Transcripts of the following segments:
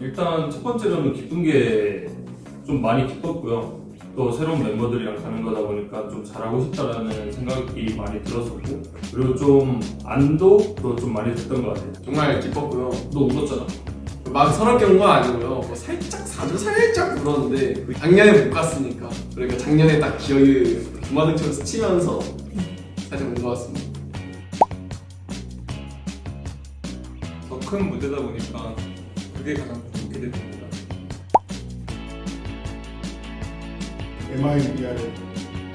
일단 첫 번째로는 기쁜 게 좀 많이 기뻤고요. 또 새로운 멤버들이랑 가는 거다 보니까 좀 잘하고 싶다라는 생각이 많이 들었었고 그리고 좀 안도도 좀 많이 됐던 것 같아요. 정말 기뻤고요. 너 울었잖아. 막 서럽게 온 건 아니고요. 뭐 살짝 사주 살짝 울었는데 그 작년에 못 갔으니까 그러니까 작년에 딱 기억이 부마등처럼 스치면서 살짝 온것 같습니다. 더 큰 무대다 보니까 그게 가장 좋게 됩니다. MIBR의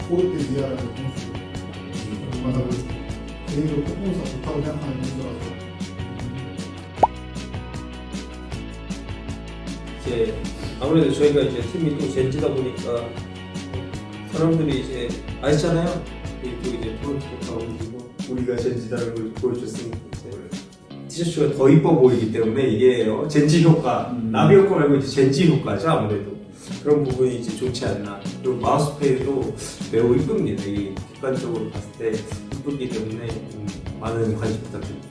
코르테 디아라는 선수 만나고 개인적으로 퍼포먼스가 좋다고 생각하는 선수라서 이제 아무래도 저희가 이제 팀이 또 젠지다 보니까 사람들이 이제 아시잖아요. 이또 이제 토론토가 가고 우리가 젠지다는 걸 보여줬으니까 티셔츠가 더 이뻐 보이기 때문에 이게 어, 젠지 효과, 나비 효과 말고 이제 젠지 효과죠 아무래도 그런 부분이 이제 좋지 않나. 그리고 마우스패드도 매우 이쁩니다. 이 객관적으로 봤을 때 이쁘기 때문에 음, 많은 관심 부탁드립니다.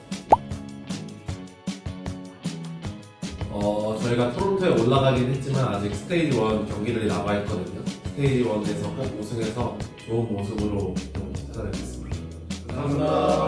어, 저희가 토론토에 올라가긴 했지만 아직 스테이지 1 경기들이 남아있거든요. 스테이지 1에서 꼭 우승해서 좋은 모습으로 좀 찾아뵙겠습니다. 감사합니다.